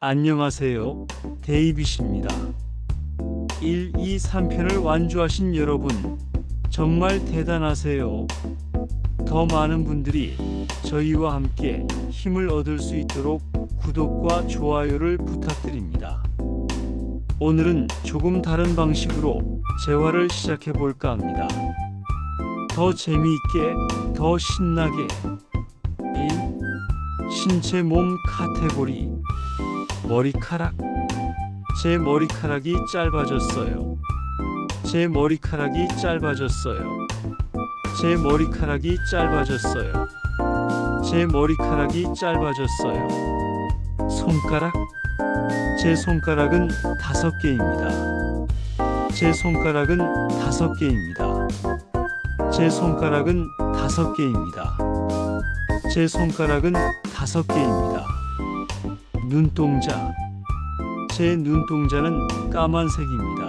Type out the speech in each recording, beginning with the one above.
안녕하세요. 데이빗입니다. 1, 2, 3편을 완주하신 여러분, 정말 대단하세요. 더 많은 분들이 저희와 함께 힘을 얻을 수 있도록 구독과 좋아요를 부탁드립니다. 오늘은 조금 다른 방식으로 재활을 시작해 볼까 합니다. 더 재미있게, 더 신나게. 1. 신체 몸 카테고리. 머리카락. 제 머리카락이 짧아졌어요. 제 머리카락이 짧아졌어요. 제 머리카락이 짧아졌어요. 제 머리카락이 짧아졌어요. 손가락. 제 손가락은 다섯 개입니다. 제 손가락은 다섯 개입니다. 제 손가락은 다섯 개입니다. 제 손가락은 다섯 개입니다. 눈동자. 제 눈동자는 까만색입니다.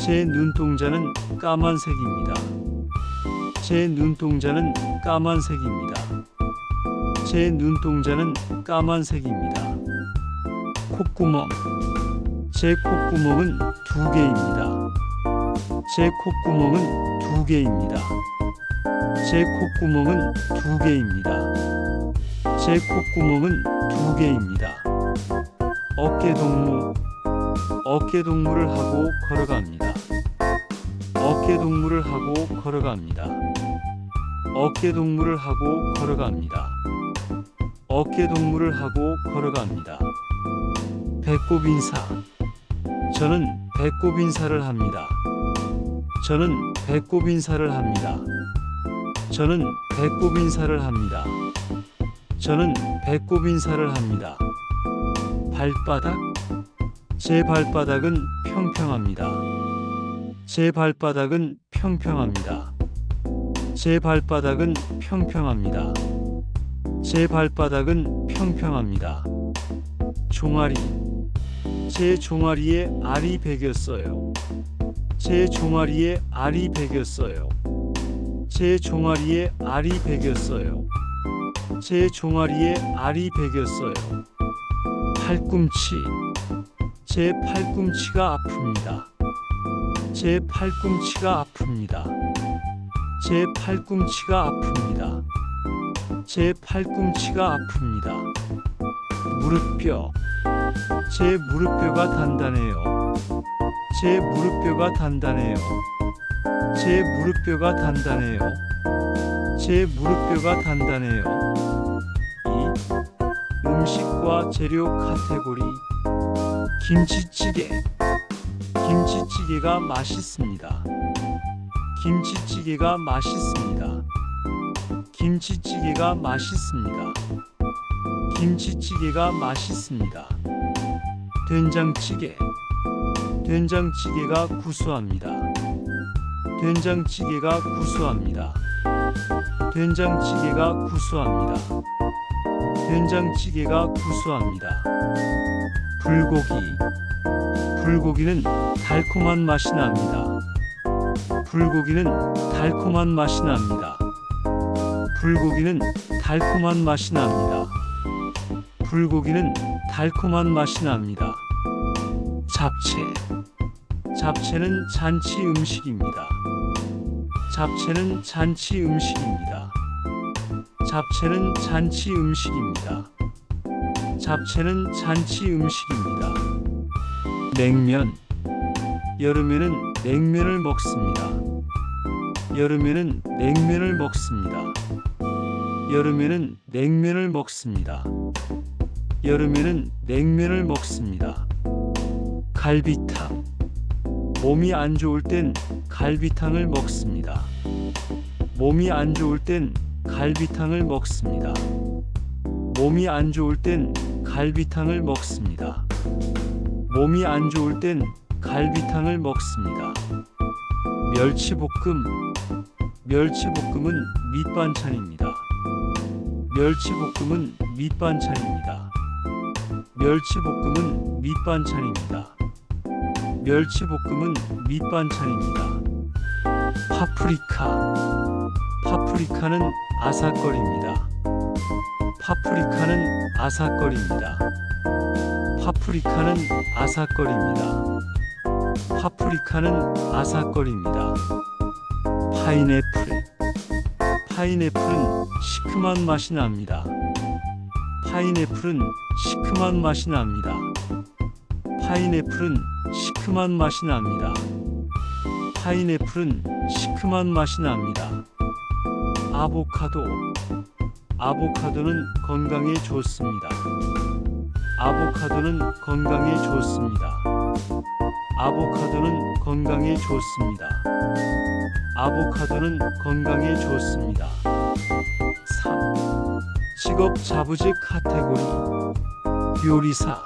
제 눈동자는 까만색입니다. 제 눈동자는 까만색입니다. 제 눈동자는 까만색입니다. 콧구멍. 제 콧구멍은 두 개입니다. 제 콧구멍은 두 개입니다. 제 콧구멍은 두 개입니다. 제 콧구멍은 두 개입니다. 어깨 동무. 어깨 동무를 하고 걸어갑니다. 어깨 동무를 하고 걸어갑니다. 어깨 동무를 하고 걸어갑니다. 어깨 동무를 하고 걸어갑니다. 배꼽 인사. 저는 배꼽 인사를 합니다. 저는 배꼽 인사를 합니다. 저는 배꼽 인사를 합니다. 저는 배꼽 인사를 합니다. 발바닥. 제 발바닥은 평평합니다. 제 발바닥은 평평합니다. 제 발바닥은 평평합니다. 제 발바닥은 평평합니다. 종아리. 제 종아리에 알이 베겼어요. 제 종아리에 알이 베겼어요. 제 종아리에 알이 베겼어요. 제 종아리에 알이 베겼어요. 팔꿈치. 제 팔꿈치가 아픕니다. 제 팔꿈치가 아픕니다. 제 팔꿈치가 아픕니다. 제 팔꿈치가 아픕니다. 무릎뼈. 제 무릎뼈가 단단해요. 제 무릎뼈가 단단해요. 제 무릎뼈가 단단해요. 제 무릎뼈가 단단해요. 2. 음식과 재료 카테고리 김치찌개 김치찌개가 맛있습니다. 김치찌개가 맛있습니다. 김치찌개가 맛있습니다. 김치찌개가 맛있습니다. 된장찌개 된장찌개가 구수합니다. 된장찌개가 구수합니다. 된장찌개가 구수합니다. 된장찌개가 구수합니다. 불고기 불고기는 달콤한 맛이 납니다. 불고기는 달콤한 맛이 납니다. 불고기는 달콤한 맛이 납니다. 불고기는 달콤한 맛이 납니다. 잡채 잡채는 잔치 음식입니다. 잡채는 잔치 음식입니다. 잡채는 잔치 음식입니다. 잡채는 잔치 음식입니다. 냉면 여름에는 냉면을 먹습니다. 여름에는 냉면을 먹습니다. 여름에는 냉면을 먹습니다. 여름에는 냉면을 먹습니다. 갈비탕 몸이 안 좋을 땐 갈비탕을 먹습니다. 몸이 안 좋을 땐 갈비탕을 먹습니다. 몸이 안 좋을 땐 갈비탕을 먹습니다. 몸이 안 좋을 땐 갈비탕을 먹습니다. 멸치볶음 멸치볶음은 밑반찬입니다. 멸치볶음은 밑반찬입니다. 멸치볶음은 밑반찬입니다. 멸치볶음은 밑반찬입니다. 파프리카 파프리카는 아삭거립니다. 파프리카는 아삭거립니다. 파프리카는 아삭거립니다. 파프리카는 아삭거립니다. 파인애플. 파인애플은 시큼한 맛이 납니다. 파인애플은 시큼한 맛이 납니다. 파인애플은 시큼한 맛이 납니다. 파인애플은 시큼한 맛이 납니다. 아보카도. 아보카도는 건강에 좋습니다. 아보카도는 건강에 좋습니다. 아보카도는 건강에 좋습니다. 아보카도는 건강에 좋습니다. 3. 직업 자부직 카테고리 요리사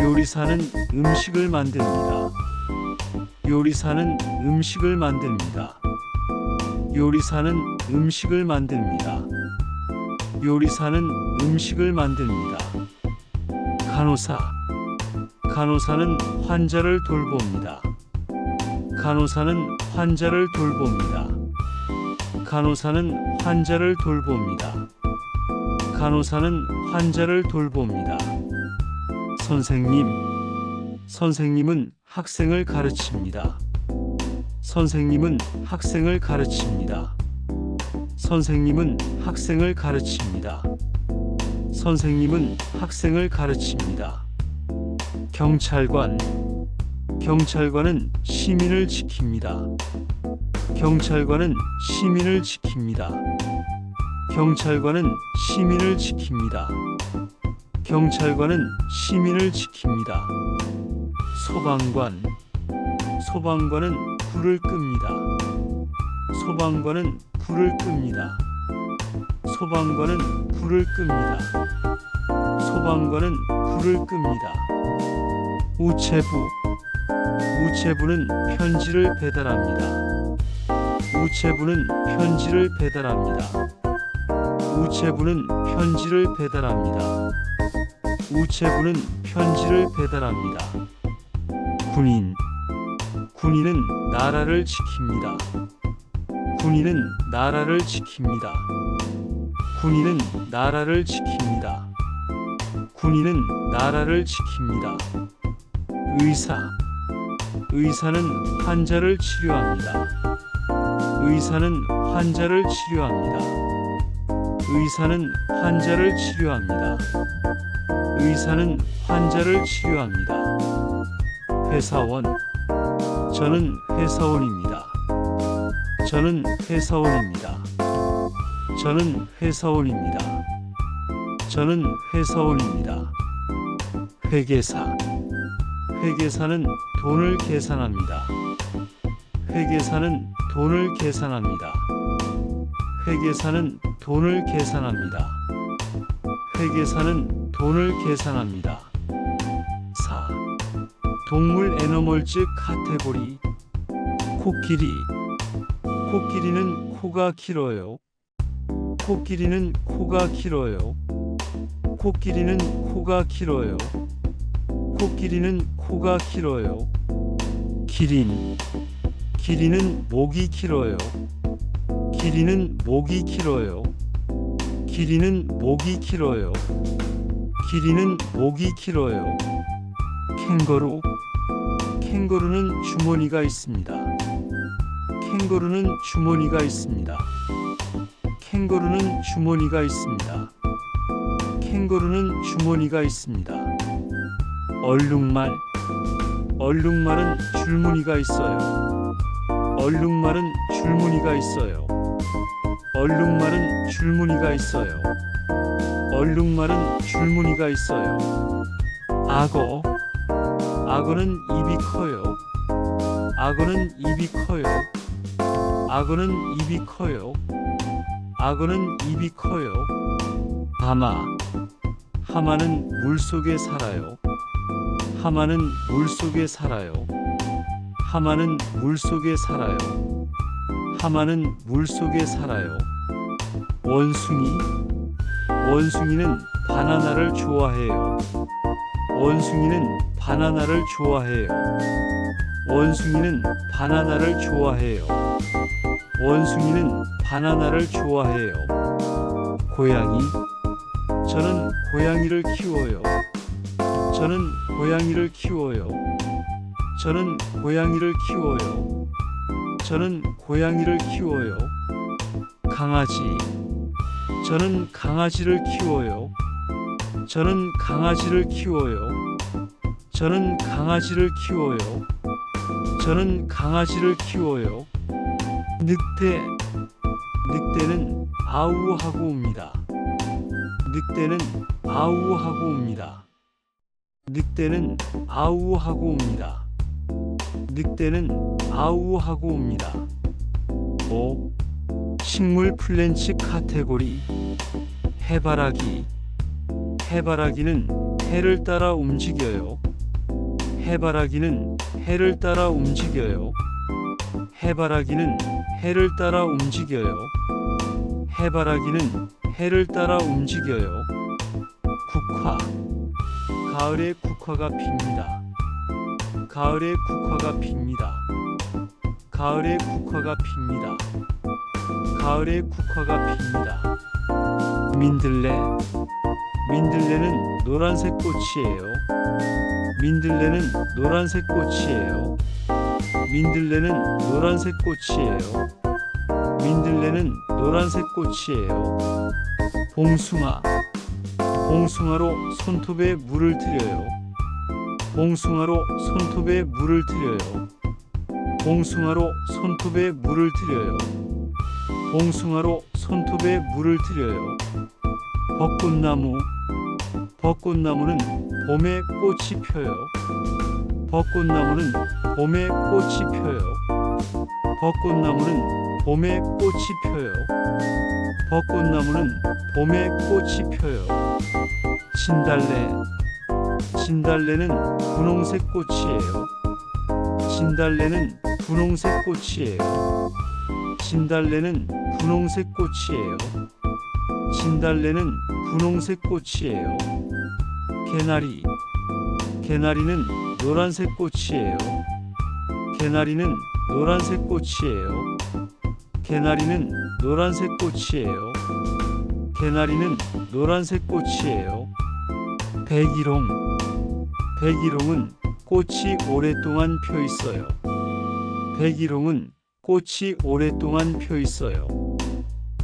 요리사는 음식을 만듭니다. 요리사는 음식을 만듭니다. 요리사는 음식을 만듭니다. 요리사는 음식을 만듭니다. 간호사 간호사는 환자를 돌봅니다. 간호사는 환자를 돌봅니다. 간호사는 환자를 돌봅니다. 간호사는 환자를 돌봅니다. 선생님 선생님은 학생을 가르칩니다. 선생님은 학생을 가르칩니다. 선생님은 학생을 가르칩니다. 선생님은 학생을 가르칩니다. 경찰관 경찰관은 시민을 지킵니다. 경찰관은 시민을 지킵니다. 경찰관은 시민을 지킵니다. 경찰관은 시민을 지킵니다. 소방관 소방관은 불을 끕니다. 소방관은 불을 끕니다. 소방관은 불을 끕니다. 소방관은 불을 끕니다. 우체부 우체부는 편지를 배달합니다. 우체부는 편지를 배달합니다. 우체부는 편지를 배달합니다. 우체부는 편지를 배달합니다. 군인 군인은 나라를 지킵니다. 군인은 나라를 지킵니다. 군인은 나라를 지킵니다. 군인은 나라를 지킵니다. 의사 의사는 환자를 치료합니다. 의사는 환자를 치료합니다. 의사는 환자를 치료합니다. 의사는 환자를 치료합니다. 회사원 저는 회사원입니다. 저는 회사원입니다. 저는 회사원입니다. 저는 회사원입니다. 회계사 회계사는 돈을 계산합니다. 회계사는 돈을 계산합니다. 회계사는 돈을 계산합니다. 회계사는 돈을 계산합니다. 4. 동물 애너멀즈 카테고리 코끼리 코끼리는 코가 길어요. 코끼리는 코가 길어요. 코끼리는 코가 길어요. 코끼리는 코가 길어요. 기린 기린은 목이 길어요. 기린은 목이 길어요. 기린은 목이 길어요. 기린은 목이 길어요. 캥거루 캥거루는 주머니가 있습니다. 캥거루는 주머니가 있습니다. 캥거루는 주머니가 있습니다. 캥거루는 주머니가 있습니다. 얼룩말 얼룩말은 줄무늬가 있어요. 얼룩말은 줄무늬가 있어요. 얼룩말은 줄무늬가 있어요. 얼룩말은 줄무늬가 있어요. 악어 악어는 입이 커요. 악어는 입이 커요. 악어는 입이 커요. 악어는 입이 커요. 하마 하마는 물속에 살아요. 하마는 물속에 살아요. 하마는 물속에 살아요. 하마는 물속에 살아요. 원숭이 원숭이는 바나나를 좋아해요. 원숭이는 바나나를 좋아해요. 원숭이는 바나나를 좋아해요. 원숭이는 바나나를 좋아해요. 고양이 저는 고양이를 키워요. 저는 고양이를 키워요. 저는 고양이를 키워요. 저는 고양이를 키워요. 강아지. 저는 강아지를 키워요. 저는 강아지를 키워요. 저는 강아지를 키워요. 저는 강아지를 키워요. 늑대. 늑대는 아우하고 옵니다. 늑대는 아우하고 옵니다. 늑대는 아우하고 옵니다. 늑대는 아우하고 옵니다. 5. 식물 플랜치 카테고리 해바라기 해바라기는 해를 따라 움직여요. 해바라기는 해를 따라 움직여요. 해바라기는 해를 따라 움직여요. 해바라기는 해를 따라 움직여요. 국화 가을에 국화가 핍니다. 가을에 국화가 핍니다. 가을에 국화가 핍니다. 가을에 국화가 핍니다. 민들레 민들레는 노란색 꽃이에요. 민들레는 노란색 꽃이에요. 민들레는 노란색 꽃이에요. 민들레는 노란색 꽃이에요. 봉숭아 봉숭아로 손톱에 물을 들여요. 봉숭아로 손톱에 물을 들여요. 봉숭아로 손톱에 물을 들여요. 봉숭아로 손톱에 물을 들여요. 벚꽃나무 벚꽃나무는 봄에 꽃이 펴요. 벚꽃나무는 봄에 꽃이 펴요. 벚꽃나무는 봄에 꽃이 펴요. 벚꽃나무는 봄에 꽃이 펴요. 진달래 진달래는 분홍색 꽃이에요. 진달래는 분홍색 꽃이에요. 진달래는 분홍색 꽃이에요. 진달래는 분홍색 꽃이에요. 개나리 개나리는 노란색 꽃이에요. 개나리는 노란색 꽃이에요. 개나리는 노란색 꽃이에요. 개나리는 노란색 꽃이에요. 백일홍 백일홍은 꽃이 오랫동안 펴 있어요. 백일홍은 꽃이 오랫동안 펴 있어요.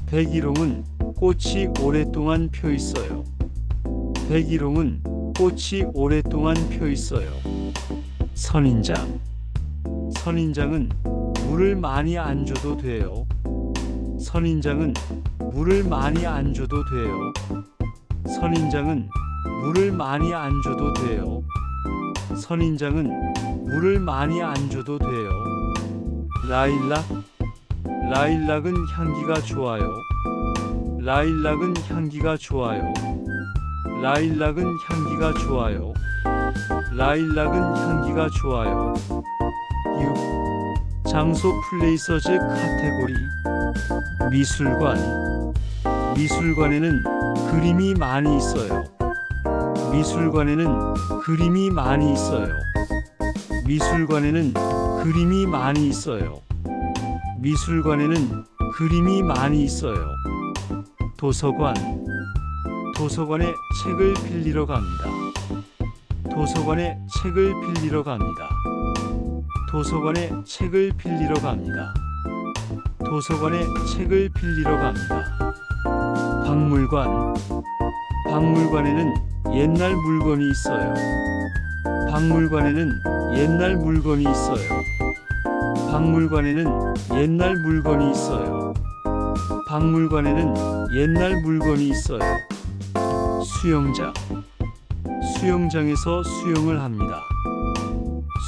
백일홍은 꽃이 오랫동안 펴 있어요. 백일홍은 꽃이 오랫동안 펴 있어요. 선인장 선인장은 물을 많이 안 줘도 돼요. 선인장은 물을 많이 안 줘도 돼요. 선인장은 물을 많이 안 줘도 돼요. 선인장은 물을 많이 안 줘도 돼요. 라일락 라일락은 향기가 좋아요. 라일락은 향기가 좋아요. 라일락은 향기가 좋아요. 라일락은 향기가 좋아요. 6. 장소 플레이서즈 카테고리 미술관 미술관에는 그림이 많이 있어요. 미술관에는 그림이 많이 있어요. 미술관에는 그림이 많이 있어요. 미술관에는 그림이 많이 있어요. 도서관 도서관에 책을 빌리러 갑니다. 도서관에 책을 빌리러 갑니다. 도서관에 책을 빌리러 갑니다. 도서관에 책을 빌리러 갑니다. 박물관 박물관에는 옛날 물건이 있어요. 박물관에는 옛날 물건이 있어요. 박물관에는 옛날 물건이 있어요. 박물관에는 옛날 물건이 있어요. 수영장 수영장에서 수영을 합니다.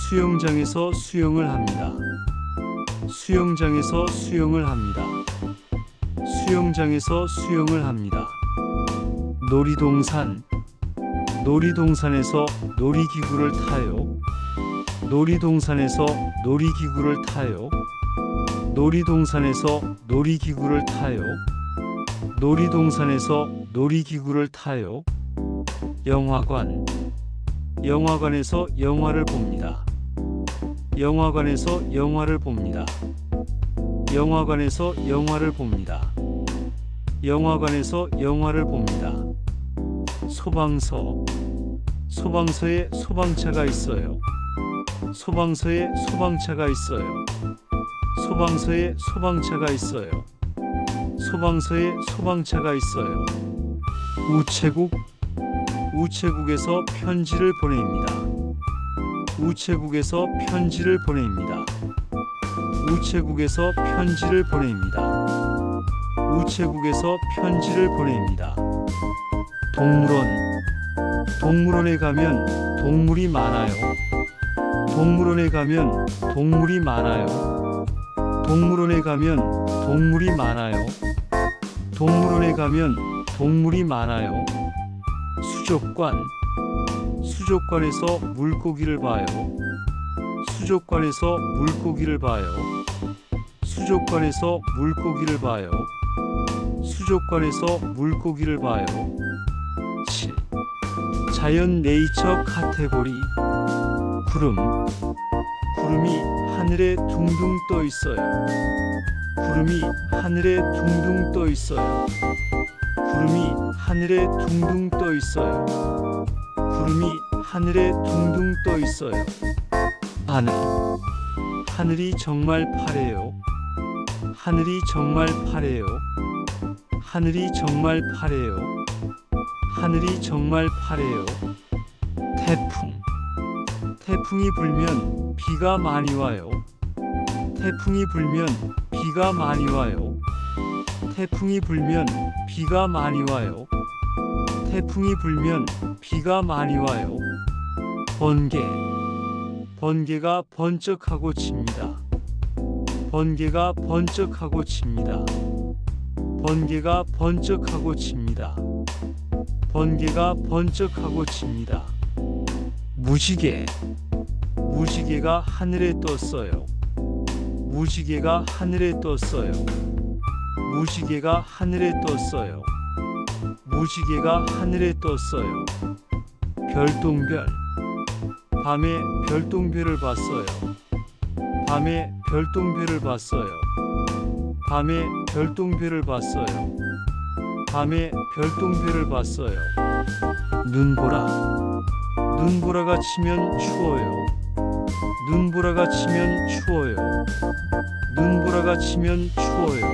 수영장에서 수영을 합니다. 수영장에서 수영을 합니다. 수영장에서 수영을 합니다. 놀이동산 놀이동산에서 놀이기구를 타요. 놀이동산에서 놀이기구를 타요. 놀이동산에서 놀이기구를 타요. 놀이동산에서 놀이기구를 타요. 영화관 영화관에서 영화를 봅니다. 영화관에서 영화를 봅니다. 영화관에서 영화를 봅니다. 영화관에서 영화를 봅니다. 소방서 소방서에 소방차가 있어요. 소방서에 소방차가 있어요. 소방서에 소방차가 있어요. 소방서에 소방차가 있어요. 우체국 우체국에서 편지를 보냅니다. 우체국에서 편지를 보냅니다. 우체국에서 편지를 보냅니다. 우체국에서 편지를 보냅니다. 동물원 동물원에 가면 동물이 많아요. 동물원에 가면 동물이 많아요. 동물원에 가면 동물이 많아요. 동물원에 가면 동물이 많아요. 수족관 수족관에서 물고기를 봐요. 수족관에서 물고기를 봐요. 수족관에서 물고기를 봐요. 수족관에서 물고기를 봐요. 7. 자연 네이처 카테고리 구름 구름이 하늘에 둥둥 떠 있어요. 구름이 하늘에 둥둥 떠 있어요. 구름이 하늘에 둥둥 떠 있어요. 구름이 하늘에 둥둥 떠 있어요. 하늘 하늘이 정말 파래요. 하늘이 정말 파래요. 하늘이 정말 파래요. 하늘이 정말 파래요. 태풍. 태풍이 불면 비가 많이 와요. 태풍이 불면 비가 많이 와요. 태풍이 불면 비가 많이 와요. 태풍이 불면 비가 많이 와요. 번개. 번개가 번쩍하고 칩니다. 번개가 번쩍하고 칩니다. 번개가 번쩍하고 칩니다. 번개가 번쩍하고 칩니다. 무지개. 무지개가 하늘에 떴어요. 무지개가 하늘에 떴어요. 무지개가 하늘에 떴어요. 무지개가 하늘에 떴어요. 별똥별. 밤에 별똥별을 봤어요. 밤에 별똥별을 봤어요. 밤에 별똥별을 봤어요. 밤에 별똥별을 봤어요. 눈보라. 눈보라가 치면 추워요. 눈보라가 치면 추워요. 눈보라가 치면 추워요.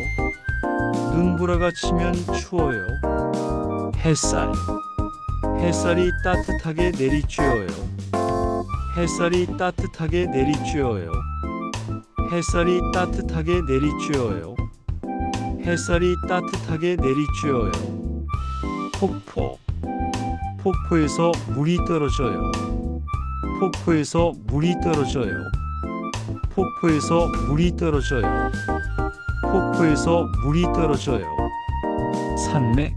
눈보라가 치면 추워요. 햇살. 햇살이 따뜻하게 내리쬐어요. 햇살이 따뜻하게 내리쬐어요. 햇살이 따뜻하게 내리쬐어요. 햇살이 따뜻하게 내리쬐어요. 폭포. 폭포에서 물이 떨어져요. 폭포에서 물이 떨어져요. 폭포에서 물이 떨어져요. 폭포에서 물이 떨어져요. 산맥.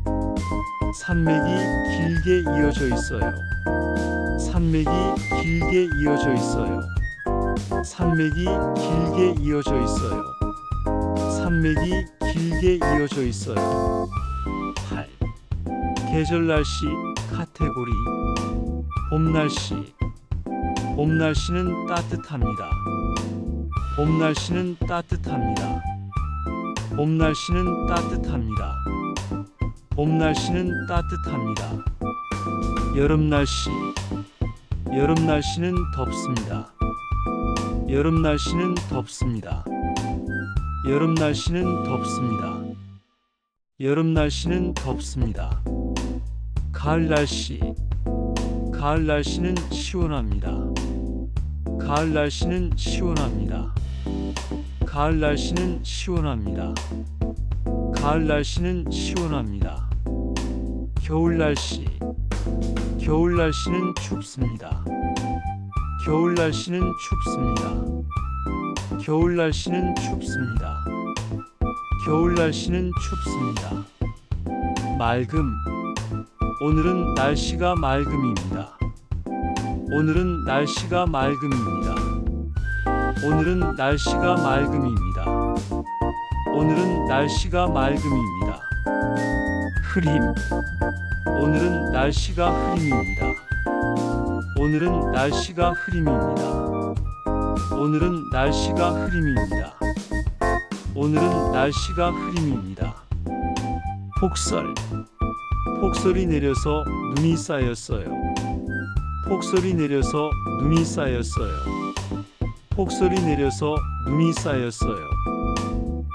산맥이 길게 이어져 있어요. 산맥이 길게 이어져 있어요. 산맥이 길게 이어져 있어요. 산맥이 길게 이어져 있어요. 8. 계절 날씨 카테고리 봄 날씨 봄 날씨는 따뜻합니다. 봄 날씨는 따뜻합니다. 봄 날씨는 따뜻합니다. 봄 날씨는 따뜻합니다. 여름 날씨 여름 날씨는 덥습니다. 여름 날씨는 덥습니다. 여름 날씨는 덥습니다. 여름 날씨는 덥습니다. 가을 날씨 가을 날씨는 시원합니다. 가을 날씨는 시원합니다. 가을 날씨는 시원합니다. 가을 날씨는 시원합니다. 겨울 날씨 겨울 날씨는 춥습니다. 겨울 날씨는 춥습니다. 겨울 날씨는 춥습니다. 겨울 날씨는 춥습니다. 맑음 오늘은 날씨가 맑음입니다. 오늘은 날씨가 맑음입니다. 오늘은 날씨가 맑음입니다. 오늘은 날씨가 맑음입니다. 흐림 오늘은 날씨가 흐림입니다. 오늘은 날씨가 흐림입니다. 오늘은 날씨가 흐림입니다. 오늘은 날씨가 흐림입니다. 폭설 폭설이 내려서 눈이 쌓였어요. 폭설이 내려서 눈이 쌓였어요. 폭설이 내려서 눈이 쌓였어요.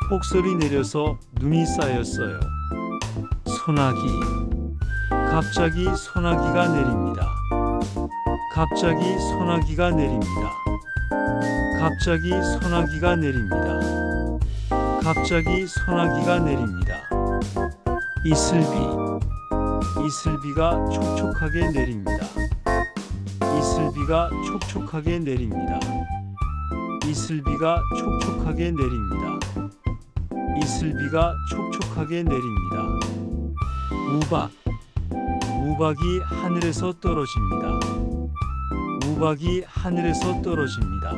폭설이 내려서 눈이 쌓였어요. 소나기. 갑자기 소나기가 내립니다. 갑자기 소나기가 내립니다. 갑자기 소나기가 내립니다. 갑자기 소나기가 내립니다. 이슬비. 이슬비가 촉촉하게 내립니다. 이슬비가 촉촉하게 내립니다. 이슬비가 촉촉하게 내립니다. 이슬비가 촉촉하게 내립니다. 우박. 우박이 하늘에서 떨어집니다. 우박이 하늘에서 떨어집니다.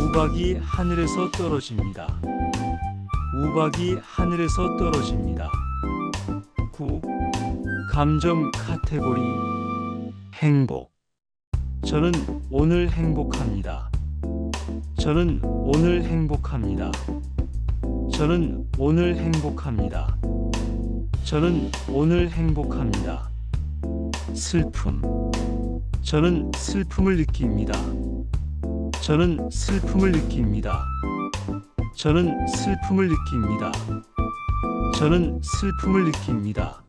우박이 하늘에서 떨어집니다. 우박이 하늘에서 떨어집니다. 9. 감정 카테고리 행복 저는 오늘 행복합니다. 저는 오늘 행복합니다. 저는 오늘 행복합니다. 저는 오늘 행복합니다. 슬픔 저는 슬픔을 느낍니다. 저는 슬픔을 느낍니다. 저는 슬픔을 느낍니다. 저는 슬픔을 느낍니다.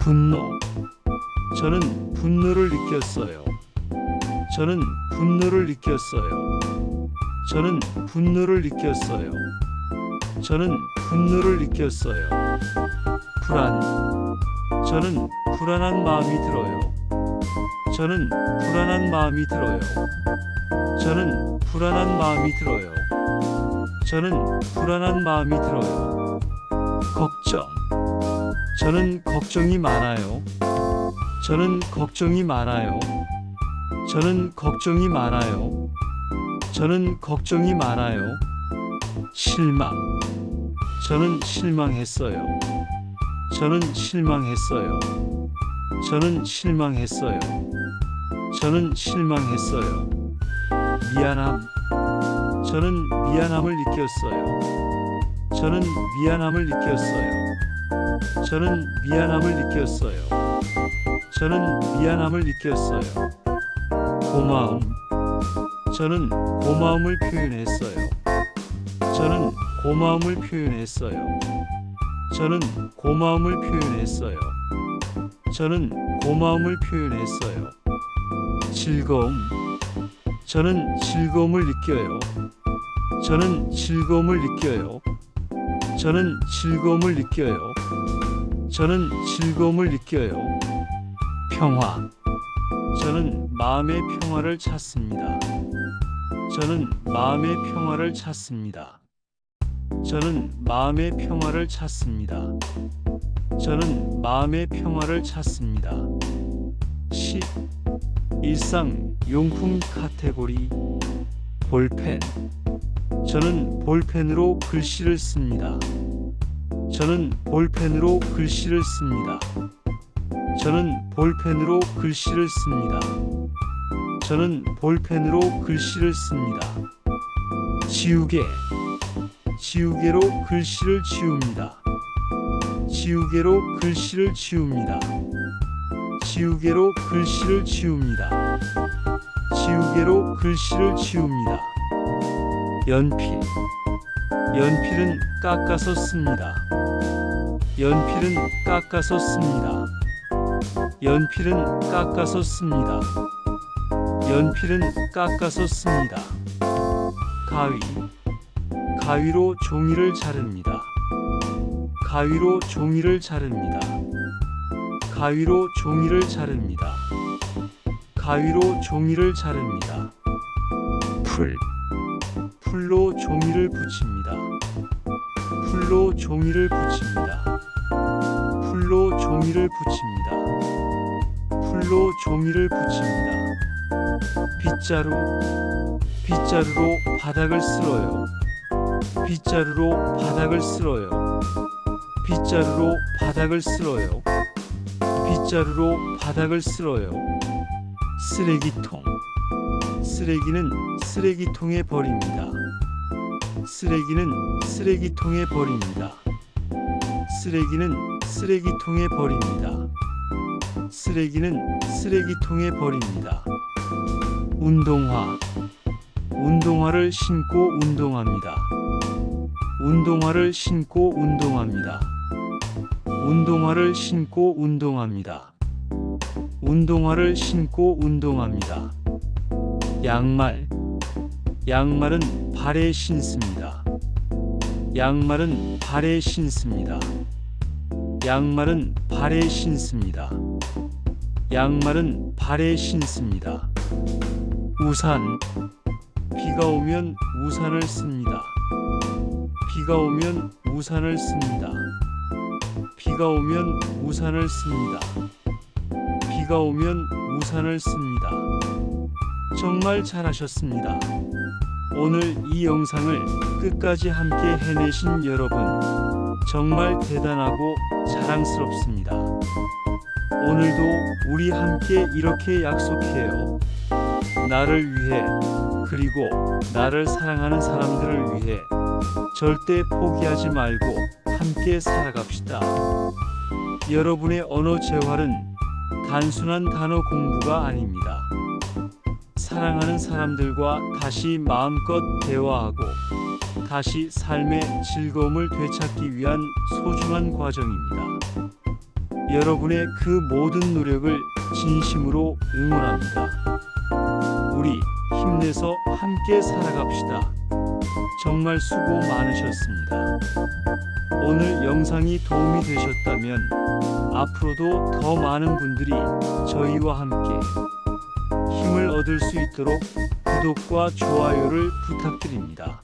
분노. 저는 분노를 느꼈어요. 저는 분노를 느꼈어요. 저는 분노를 느꼈어요. 저는 분노를 느꼈어요. 불안. 저는 불안한 마음이 들어요. 저는 불안한 마음이 들어요. 저는 불안한 마음이 들어요. 저는 불안한 마음이 들어요. 걱정. 저는 걱정이 많아요. 저는 걱정이 많아요. 저는 걱정이 많아요. 저는 걱정이 많아요. 실망. 저는 실망했어요. 저는 실망했어요. 저는 실망했어요. 저는 실망했어요. 미안함. 저는 미안함을 느꼈어요. 저는 미안함을 느꼈어요. 저는 미안함을 느꼈어요. 저는 미안함을 느꼈어요. 고마움. 저는 고마움을 표현했어요. 저는 고마움을 표현했어요. 저는 고마움을 표현했어요. 저는 고마움을 표현했어요. 즐거움. 저는 즐거움을 느껴요. 저는 즐거움을 느껴요. 저는 즐거움을 느껴요. 저는 즐거움을 느껴요. 평화. 저는 마음의 평화를 찾습니다. 저는 마음의 평화를 찾습니다. 저는 마음의 평화를 찾습니다. 저는 마음의 평화를 찾습니다. 10. 일상 용품 카테고리 볼펜 저는 볼펜으로 글씨를 씁니다. 저는 볼펜으로 글씨를 씁니다. 저는 볼펜으로 글씨를 씁니다. 저는 볼펜으로 글씨를 씁니다. 지우개 지우개로 글씨를 지웁니다. 지우개로 글씨를 지웁니다. 지우개로 글씨를 지웁니다. 지우개로 글씨를 지웁니다. 연필 연필은 깎아서 씁니다. 연필은 깎아서 씁니다. 연필은 깎아서 씁니다. 연필은 깎아서 씁니다. 가위 가위로 종이를 자릅니다. 가위로 종이를 자릅니다. 가위로 종이를 자릅니다. 가위로 종이를 자릅니다. 풀 풀로 종이를 붙입니다. 풀로 종이를 붙입니다. 종이를 붙입니다. 풀로 종이를 붙입니다. 빗자루 빗자루로 바닥을 쓸어요. 빗자루로 바닥을 쓸어요. 빗자루로 바닥을 쓸어요. 빗자루로 바닥을 쓸어요. 쓰레기통. 쓰레기는 쓰레기통에 버립니다. 쓰레기는 쓰레기통에 버립니다. 쓰레기는 쓰레기통에 버립니다. 쓰레기는 쓰레기통에 버립니다. 운동화. 운동화를 신고 운동합니다. 운동화를 신고 운동합니다. 운동화를 신고 운동합니다. 운동화를 신고 운동합니다. 양말. 양말은 발에 신습니다. 양말은 발에 신습니다. 양말은 발에 신습니다. 양말은 발에 신습니다. 우산. 비가 오면 우산을 씁니다. 비가 오면 우산을 씁니다. 비가 오면 우산을 씁니다. 비가 오면 우산을 씁니다. 정말 잘하셨습니다. 오늘 이 영상을 끝까지 함께 해내신 여러분, 정말 대단하고 자랑스럽습니다. 오늘도 우리 함께 이렇게 약속해요. 나를 위해, 그리고 나를 사랑하는 사람들을 위해 절대 포기하지 말고 함께 살아갑시다. 여러분의 언어 재활은 단순한 단어 공부가 아닙니다. 사랑하는 사람들과 다시 마음껏 대화하고 다시 삶의 즐거움을 되찾기 위한 소중한 과정입니다. 여러분의 그 모든 노력을 진심으로 응원합니다. 우리 힘내서 함께 살아갑시다. 정말 수고 많으셨습니다. 오늘 영상이 도움이 되셨다면 앞으로도 더 많은 분들이 저희와 함께 힘을 얻을 수 있도록 구독과 좋아요를 부탁드립니다.